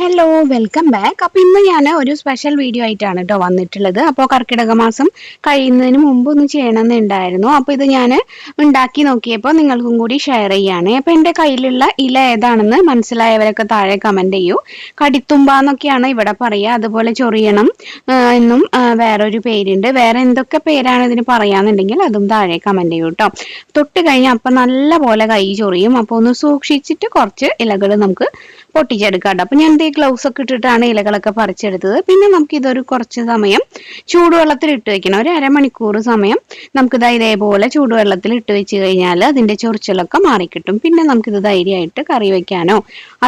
Hello welcome back അപ്പോൾ ഇന്ന് ഞാൻ ഒരു സ്പെഷ്യൽ വീഡിയോ ആയിട്ടാണ് കേട്ടോ വന്നിട്ടുള്ളത്. അപ്പോൾ കർക്കിടക മാസം കഴിയുന്നതിന് മുമ്പ് ഒന്ന് ചെയ്യണമെന്നുണ്ടായിരുന്നു അപ്പോൾ ഇത് ഞാൻ ഉണ്ടാക്കി നോക്കിയപ്പോൾ നിങ്ങൾക്കും കൂടി ഷെയർ ചെയ്യാണ്. അപ്പോൾ എന്റെ കയ്യിലുള്ള ഇല ഏതാണെന്ന് മനസ്സിലായവരൊക്കെ താഴെ കമന്റ് ചെയ്യൂ. കടിത്തുമ്പ എന്നൊക്കെയാണ് ഇവിടെ പറയുക. അതുപോലെ ചൊറിയണം എന്നും വേറൊരു പേരുണ്ട്. വേറെ എന്തൊക്കെ പേരാണ് ഇതിന് പറയാന്നുണ്ടെങ്കിൽ അതും താഴെ കമന്റ് ചെയ്യൂ കേട്ടോ തൊട്ട് കഴിഞ്ഞാൽ അപ്പം നല്ല പോലെ കൈ ചൊറിയും. അപ്പോൾ ഒന്ന് സൂക്ഷിച്ചിട്ട് കുറച്ച് ഇലകൾ നമുക്ക് പൊട്ടിച്ചെടുക്കാം കേട്ടോ അപ്പൊ ഞാൻ ദേ ഗ്ലൗസ് ഒക്കെ ഇട്ടിട്ടാണ് ഇലകളൊക്കെ പറിച്ചെടുത്തത്. പിന്നെ നമുക്ക് ഇതൊരു കുറച്ച് സമയം ചൂടുവെള്ളത്തിൽ ഇട്ട് വെക്കണം. ഒരു അരമണിക്കൂർ സമയം നമുക്കിത് ഇതേപോലെ ചൂടുവെള്ളത്തിൽ ഇട്ട് വെച്ച് കഴിഞ്ഞാൽ അതിന്റെ ചൊറിച്ചിലൊക്കെ മാറിക്കിട്ടും. പിന്നെ നമുക്കിത് ധൈര്യമായിട്ട് കറി വെക്കാനോ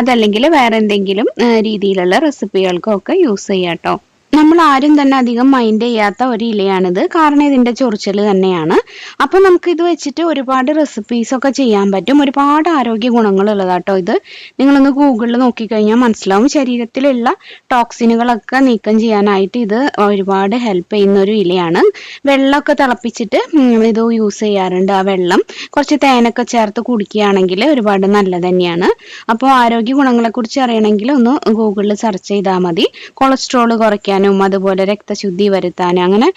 അതല്ലെങ്കിൽ വേറെ എന്തെങ്കിലും രീതിയിലുള്ള റെസിപ്പികൾക്കോ ഒക്കെ യൂസ് ചെയ്യാം കേട്ടോ നമ്മൾ ആരും തന്നെ അധികം മൈൻഡ് ചെയ്യാത്ത ഒരു ഇലയാണിത്. കാരണം ഇതിന്റെ ചൊറിച്ചൽ തന്നെയാണ്. അപ്പോൾ നമുക്ക് ഇത് വെച്ചിട്ട് ഒരുപാട് റെസിപ്പീസ് ഒക്കെ ചെയ്യാൻ പറ്റും. ഒരുപാട് ആരോഗ്യ ഗുണങ്ങളുള്ളതാട്ടോ ഇത്. നിങ്ങളൊന്ന് ഗൂഗിളിൽ നോക്കിക്കഴിഞ്ഞാൽ മനസ്സിലാവും. ശരീരത്തിലുള്ള ടോക്സിനുകളൊക്കെ നീക്കം ചെയ്യാനായിട്ട് ഇത് ഒരുപാട് ഹെൽപ്പ് ചെയ്യുന്ന ഒരു ഇലയാണ്. വെള്ളമൊക്കെ തിളപ്പിച്ചിട്ട് ഇത് യൂസ് ചെയ്യാറുണ്ട് ആ വെള്ളം. കുറച്ച് തേനൊക്കെ ചേർത്ത് കുടിക്കുകയാണെങ്കിൽ ഒരുപാട് നല്ലത് തന്നെയാണ്. അപ്പോൾ ആരോഗ്യ ഗുണങ്ങളെ കുറിച്ച് അറിയണമെങ്കിൽ ഒന്ന് ഗൂഗിളിൽ സെർച്ച് ചെയ്താൽ മതി. കൊളസ്ട്രോൾ കുറയ്ക്കാനും അതുപോലെ രക്തശുദ്ധി വരുത്താനും അങ്ങനെ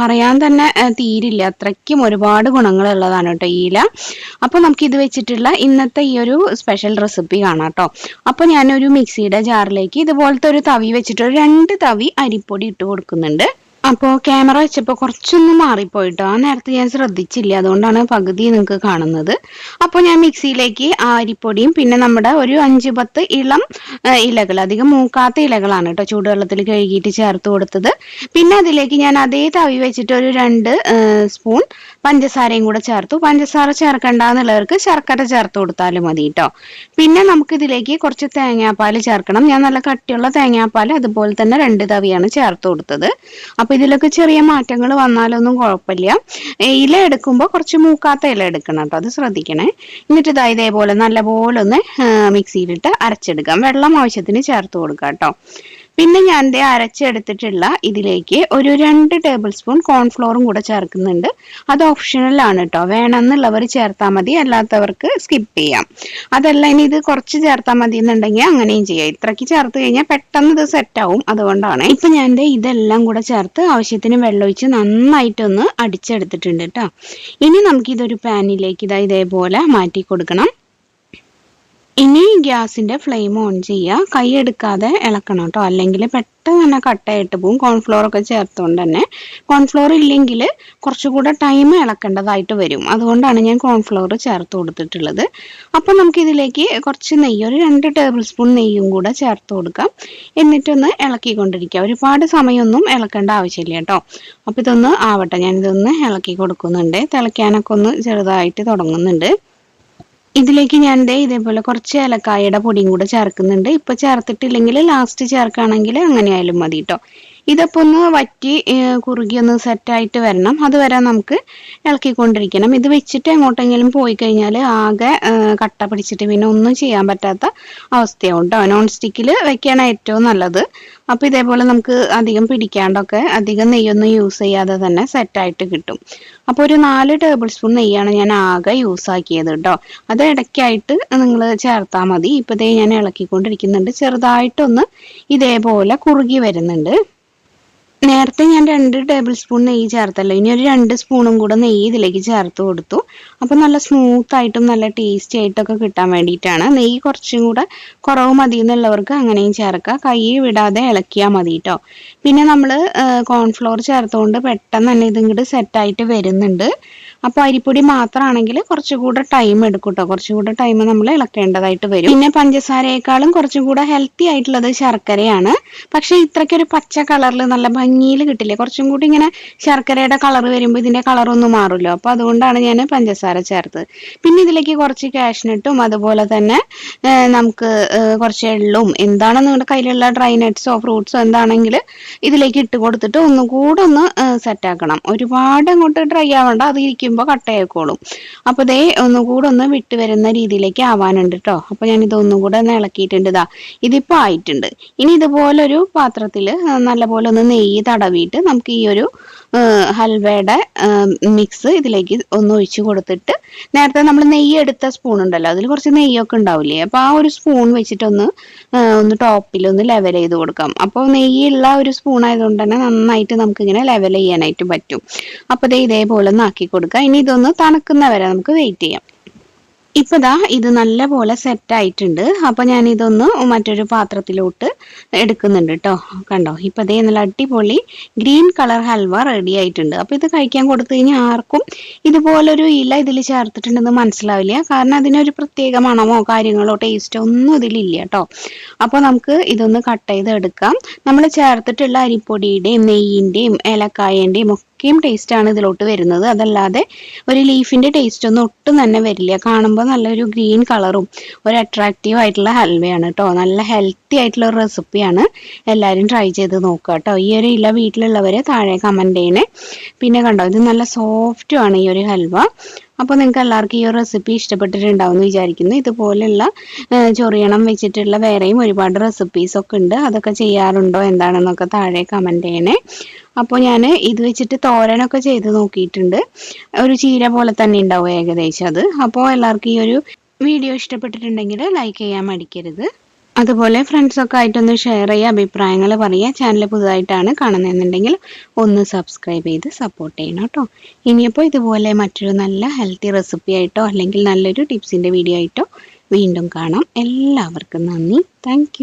പറയാൻ തന്നെ തീരില്ല. അത്രയ്ക്കും ഒരുപാട് ഗുണങ്ങളുള്ളതാണ് കേട്ടോ ഈല അപ്പൊ അപ്പോൾ നമുക്ക് ഇത് വെച്ചിട്ടുള്ള ഇന്നത്തെ ഈ ഒരു സ്പെഷ്യൽ റെസിപ്പി കാണാം കേട്ടോ. അപ്പോൾ ഞാനൊരു മിക്സിയുടെ ജാറിലേക്ക് ഇതുപോലത്തെ ഒരു തവി വെച്ചിട്ട് രണ്ട് തവി അരിപ്പൊടി ഇട്ട് കൊടുക്കുന്നുണ്ട്. അപ്പോൾ ക്യാമറ വെച്ചപ്പോൾ കുറച്ചൊന്ന് മാറിപ്പോയിട്ടോ. ആ നേരത്തെ ഞാൻ ശ്രദ്ധിച്ചില്ല. അതുകൊണ്ടാണ് പകുതി നിങ്ങൾക്ക് കാണുന്നത്. അപ്പോൾ ഞാൻ മിക്സിയിലേക്ക് ആ അരിപ്പൊടിയും പിന്നെ നമ്മുടെ ഒരു അഞ്ച് പത്ത് ഇളം ഇലകൾ അധികം മൂക്കാത്ത ഇലകളാണ് കേട്ടോ ചൂടുവെള്ളത്തിൽ കഴുകിയിട്ട് ചേർത്ത് കൊടുത്തത്. പിന്നെ അതിലേക്ക് ഞാൻ അതേ തവി വെച്ചിട്ട് ഒരു രണ്ട് സ്പൂൺ പഞ്ചസാരയും കൂടെ ചേർത്തു. പഞ്ചസാര ചേർക്കണ്ട ചേർക്കണ്ടെന്നുള്ളവർക്ക് ശർക്കര ചേർത്ത് കൊടുത്താലും മതി കേട്ടോ. പിന്നെ നമുക്ക് ഇതിലേക്ക് കുറച്ച് തേങ്ങാപ്പാൽ ചേർക്കണം. ഞാൻ നല്ല കട്ടിയുള്ള തേങ്ങാപ്പാൽ അതുപോലെ തന്നെ രണ്ട് തവിയാണ് ചേർത്ത് കൊടുത്തത്. അപ്പൊ ഇതിലൊക്കെ ചെറിയ മാറ്റങ്ങൾ വന്നാലൊന്നും കുഴപ്പമില്ല. ഇല എടുക്കുമ്പോൾ കുറച്ച് മൂക്കാത്ത ഇല എടുക്കണം കേട്ടോ അത് ശ്രദ്ധിക്കണേ. എന്നിട്ട് ഇതാ ഇതേപോലെ നല്ലപോലെ ഒന്ന് മിക്സിയിലിട്ട് അരച്ചെടുക്കാം. വെള്ളം ആവശ്യത്തിന് ചേർത്ത് കൊടുക്കാം കേട്ടോ. പിന്നെ ഞാൻ ദേ അരച്ചെടുത്തിട്ടുള്ള ഇതിലേക്ക് ഒരു രണ്ട് ടേബിൾ സ്പൂൺ കോൺഫ്ലോറും കൂടെ ചേർക്കുന്നുണ്ട്. അത് ഓപ്ഷണൽ ആണ് കേട്ടോ. വേണമെന്നുള്ളവർ ചേർത്താൽ മതി. അല്ലാത്തവർക്ക് സ്കിപ്പ് ചെയ്യാം. അതല്ല ഇനി ഇത് കുറച്ച് ചേർത്താൽ മതി എന്നുണ്ടെങ്കിൽ അങ്ങനെയും ചെയ്യാം. ഇത്രയ്ക്ക് ചേർത്ത് കഴിഞ്ഞാൽ പെട്ടെന്ന് ഇത് സെറ്റ് ആവും. അതുകൊണ്ടാണ്. ഇപ്പൊ ഞാൻ ദേ ഇതെല്ലാം കൂടെ ചേർത്ത് ആവശ്യത്തിന് വെള്ളമൊഴിച്ച് നന്നായിട്ടൊന്ന് അടിച്ചെടുത്തിട്ടുണ്ട് കേട്ടോ. ഇനി നമുക്ക് ഇതൊരു പാനിലേക്ക് ഇതാ ഇതേപോലെ മാറ്റി കൊടുക്കണം. ഇനി ഗ്യാസിന്റെ ഫ്ലെയിം ഓൺ ചെയ്യുക. കൈ എടുക്കാതെ ഇളക്കണം കേട്ടോ. അല്ലെങ്കിൽ പെട്ടെന്ന് തന്നെ കട്ടയായിട്ട് പോകും. കോൺഫ്ലോർ ഒക്കെ ചേർത്തുകൊണ്ട് തന്നെ. കോൺഫ്ലോർ ഇല്ലെങ്കിൽ കുറച്ചുകൂടെ ടൈം ഇളക്കേണ്ടതായിട്ട് വരും. അതുകൊണ്ടാണ് ഞാൻ കോൺഫ്ലോർ ചേർത്ത് കൊടുത്തിട്ടുള്ളത്. അപ്പം നമുക്കിതിലേക്ക് കുറച്ച് നെയ്യ് ഒരു രണ്ട് ടേബിൾ സ്പൂൺ നെയ്യും കൂടെ ചേർത്ത് കൊടുക്കാം. എന്നിട്ടൊന്ന് ഇളക്കിക്കൊണ്ടിരിക്കുക. ഒരുപാട് സമയമൊന്നും ഇളക്കേണ്ട ആവശ്യമില്ല കേട്ടോ. അപ്പം ഇതൊന്ന് ആവട്ടെ. ഞാനിതൊന്ന് ഇളക്കി കൊടുക്കുന്നുണ്ട്. തിളയ്ക്കാനൊക്കെ ഒന്ന് ചെറുതായിട്ട് തുടങ്ങുന്നുണ്ട്. ഇതിലേക്ക് ഞാൻ ദേ ഇതേപോലെ കുറച്ച് ഏലക്കായയുടെ പൊടിയും കൂടെ ചേർക്കുന്നുണ്ട്. ഇപ്പൊ ചേർത്തിട്ടില്ലെങ്കിൽ ലാസ്റ്റ് ചേർക്കുകയാണെങ്കിൽ അങ്ങനെ ആയാലും മതി കേട്ടോ ഇതൊക്കെ ഒന്ന് വറ്റി കുറുകി ഒന്ന് സെറ്റായിട്ട് വരണം. അതുവരെ നമുക്ക് ഇളക്കിക്കൊണ്ടിരിക്കണം. ഇത് വെച്ചിട്ട് എങ്ങോട്ടെങ്കിലും പോയി കഴിഞ്ഞാൽ ആകെ കട്ട പിടിച്ചിട്ട് പിന്നെ ഒന്നും ചെയ്യാൻ പറ്റാത്ത അവസ്ഥയാവും കേട്ടോ നോൺ സ്റ്റിക്കിൽ വെക്കുകയാണ് ഏറ്റവും നല്ലത്. അപ്പോൾ ഇതേപോലെ നമുക്ക് അധികം പിടിക്കാണ്ടൊക്കെ അധികം നെയ്യൊന്നും യൂസ് ചെയ്യാതെ തന്നെ സെറ്റായിട്ട് കിട്ടും. അപ്പോൾ ഒരു നാല് ടേബിൾ സ്പൂൺ നെയ്യാണ് ഞാൻ ആകെ യൂസ് ആക്കിയത് കേട്ടോ അത് ഇടയ്ക്കായിട്ട് നിങ്ങൾ ചേർത്താൽ മതി. ഇപ്പൊ ദേ ഞാൻ ഇളക്കിക്കൊണ്ടിരിക്കുന്നുണ്ട്. ചെറുതായിട്ടൊന്ന് ഇതേപോലെ കുറുകി വരുന്നുണ്ട്. നേരത്തെ ഞാൻ രണ്ട് ടേബിൾ സ്പൂൺ നെയ്യ് ചേർത്തല്ലോ. ഇനി ഒരു രണ്ട് സ്പൂണും കൂടെ നെയ്യ് ഇതിലേക്ക് ചേർത്ത് കൊടുത്തു. അപ്പൊ നല്ല സ്മൂത്ത് ആയിട്ടും നല്ല ടേസ്റ്റി ആയിട്ടൊക്കെ കിട്ടാൻ വേണ്ടിയിട്ടാണ്. നെയ്യ് കുറച്ചും കൂടെ കുറവ് മതി എന്നുള്ളവർക്ക് അങ്ങനെയും ചേർക്കാം കൈ വിടാതെ ഇളക്കിയാൽ മതി കേട്ടോ പിന്നെ നമ്മൾ കോൺഫ്ലോർ ചേർത്തുകൊണ്ട് പെട്ടെന്ന് തന്നെ ഇത് ഇങ്ങോട്ട് സെറ്റായിട്ട് വരുന്നുണ്ട്. അപ്പോൾ അരിപ്പൊടി മാത്രമാണെങ്കിൽ കുറച്ചുകൂടെ ടൈം എടുക്കും കേട്ടോ കുറച്ചുകൂടെ ടൈം നമ്മൾ ഇളക്കേണ്ടതായിട്ട് വരും. പിന്നെ പഞ്ചസാരയേക്കാളും കുറച്ചും കൂടെ ഹെൽത്തി ആയിട്ടുള്ളത് ശർക്കരയാണ്. പക്ഷെ ഇത്രയ്ക്കൊരു പച്ച കളറിൽ നല്ല ഭംഗിയിൽ കിട്ടില്ലേ? കുറച്ചും കൂടി ഇങ്ങനെ ശർക്കരയുടെ കളർ വരുമ്പോൾ ഇതിന്റെ കളർ ഒന്നും മാറുമല്ലോ. അപ്പൊ അതുകൊണ്ടാണ് ഞാൻ പഞ്ചസാര ചേർത്തത്. പിന്നെ ഇതിലേക്ക് കുറച്ച് കാഷ്നട്ടും അതുപോലെ തന്നെ നമുക്ക് കുറച്ച് എള്ളും എന്താണ് നിങ്ങളുടെ കയ്യിലുള്ള ഡ്രൈ നട്ട്സോ ഫ്രൂട്ട്സോ എന്താണെങ്കിൽ ഇതിലേക്ക് ഇട്ട് കൊടുത്തിട്ട് ഒന്നുകൂടെ ഒന്ന് സെറ്റ് ആക്കണം. ഒരുപാട് അങ്ങോട്ട് ഡ്രൈ ആവണ്ട അത് ഇരിക്കുമ്പോൾ കട്ടയായിക്കോളും അപ്പോൾ ദേ ഒന്നുകൂടെ ഒന്ന് വിട്ടു വരുന്ന രീതിയിലേക്ക് ആവാനുണ്ട് കേട്ടോ അപ്പോൾ ഞാൻ ഇതൊന്നും കൂടെ ഒന്ന് ഇളക്കിയിട്ടുണ്ട്. ഇതാ ഇതിപ്പോൾ ആയിട്ടുണ്ട്. ഇനി ഇതുപോലൊരു പാത്രത്തിൽ നല്ലപോലെ ഒന്ന് നെയ്യ് തടവിയിട്ട് നമുക്ക് ഈ ഒരു ഹൽവയുടെ മിക്സ് ഇതിലേക്ക് ഒന്ന് ഒഴിച്ചു കൊടുത്തിട്ട് നേരത്തെ നമ്മൾ നെയ്യ് എടുത്ത സ്പൂൺ ഉണ്ടല്ലോ അതിൽ കുറച്ച് നെയ്യൊക്കെ ഉണ്ടാവില്ലേ? അപ്പോൾ ആ ഒരു സ്പൂൺ വെച്ചിട്ടൊന്ന് ഒന്ന് ടോപ്പിൽ ഒന്ന് ലെവൽ ചെയ്ത് കൊടുക്കാം. അപ്പോൾ നെയ്യുള്ള ഒരു സ്പൂൺ ആയതുകൊണ്ട് തന്നെ നന്നായിട്ട് നമുക്ക് ഇങ്ങനെ ലെവൽ ചെയ്യാനായിട്ട് പറ്റും. അപ്പോൾ ഇതേപോലെ ഒന്ന് ആക്കി കൊടുക്കുക. ഇനി ഇതൊന്ന് തണുക്കുന്നവരെ നമുക്ക് വെയിറ്റ് ചെയ്യാം. ഇപ്പൊ ഇത് നല്ലപോലെ സെറ്റ് ആയിട്ടുണ്ട്. അപ്പൊ ഞാൻ ഇതൊന്ന് മറ്റൊരു പാത്രത്തിലോട്ട് എടുക്കുന്നുണ്ട് കേട്ടോ കണ്ടോ? ഇപ്പൊ ഇതേ നല്ല അടിപൊളി ഗ്രീൻ കളർ ഹൽവ റെഡി ആയിട്ടുണ്ട്. അപ്പൊ ഇത് കഴിക്കാൻ കൊടുത്തു കഴിഞ്ഞാൽ ആർക്കും ഇതുപോലൊരു ഇല ഇതിൽ ചേർത്തിട്ടുണ്ടെന്ന് മനസ്സിലാവില്ല. കാരണം അതിനൊരു പ്രത്യേക മണമോ കാര്യങ്ങളോ ടേസ്റ്റോ ഒന്നും ഇതിലില്ല കേട്ടോ അപ്പോൾ നമുക്ക് ഇതൊന്ന് കട്ട് ചെയ്ത് എടുക്കാം നമ്മൾ ചേർത്തിട്ടുള്ള അരിപ്പൊടിയുടെയും നെയ്യിന്റെയും ഏലക്കായന്റെയും ഒക്കെയും ടേസ്റ്റ് ആണ് ഇതിലോട്ട് വരുന്നത്. അതല്ലാതെ ഒരു ലീഫിന്റെ ടേസ്റ്റ് ഒന്നും ഒട്ടും തന്നെ വരില്ല. കാണുമ്പോൾ നല്ലൊരു ഗ്രീൻ കളറും ഒരു അട്രാക്റ്റീവ് ആയിട്ടുള്ള ഹൽവയാണ് കേട്ടോ നല്ല ഹെൽത്തി ആയിട്ടുള്ള ഒരു റെസിപ്പിയാണ് എല്ലാവരും ട്രൈ ചെയ്ത് നോക്കുക കേട്ടോ ഈ ഒരു ഇല വീട്ടിലുള്ളവരെ താഴെ കമന്റ് ചെയ്യണേ. പിന്നെ കണ്ടോ ഇത് നല്ല സോഫ്റ്റുമാണ് ഈ ഒരു ഹൽവ അപ്പോൾ നിങ്ങൾക്ക് എല്ലാവർക്കും ഈ റെസിപ്പി ഇഷ്ടപ്പെട്ടിട്ടുണ്ടാവും എന്ന് വിചാരിക്കുന്നു. ഇതുപോലെയുള്ള ചൊറിയണം വെച്ചിട്ടുള്ള വേറെയും ഒരുപാട് റെസിപ്പീസ് ഒക്കെ ഉണ്ട്. അതൊക്കെ ചെയ്യാറുണ്ടോ? എന്താണെന്നൊക്കെ താഴെ കമന്റ് ചെയ്യണേ. അപ്പോൾ ഞാൻ ഇത് വെച്ചിട്ട് തോരനൊക്കെ ചെയ്ത് നോക്കിയിട്ടുണ്ട്. ഒരു ചീര പോലെ തന്നെ ഉണ്ടാവും ഏകദേശം അത്. അപ്പോൾ എല്ലാവർക്കും ഈ ഒരു വീഡിയോ ഇഷ്ടപ്പെട്ടിട്ടുണ്ടെങ്കിൽ ലൈക്ക് ചെയ്യാൻ മടിക്കരുത്. അതുപോലെ ഫ്രണ്ട്സൊക്കെ ആയിട്ടൊന്ന് ഷെയർ ചെയ്യുക അഭിപ്രായങ്ങൾ പറയുക. ചാനൽ പുതുതായിട്ടാണ് കാണുന്നതെന്നുണ്ടെങ്കിൽ ഒന്ന് സബ്സ്ക്രൈബ് ചെയ്ത് സപ്പോർട്ട് ചെയ്യണം കേട്ടോ. ഇനിയിപ്പോൾ ഇതുപോലെ മറ്റൊരു നല്ല ഹെൽത്തി റെസിപ്പി ആയിട്ടോ അല്ലെങ്കിൽ നല്ലൊരു ടിപ്സിന്റെ വീഡിയോ ആയിട്ടോ വീണ്ടും കാണാം. എല്ലാവർക്കും നന്ദി. താങ്ക്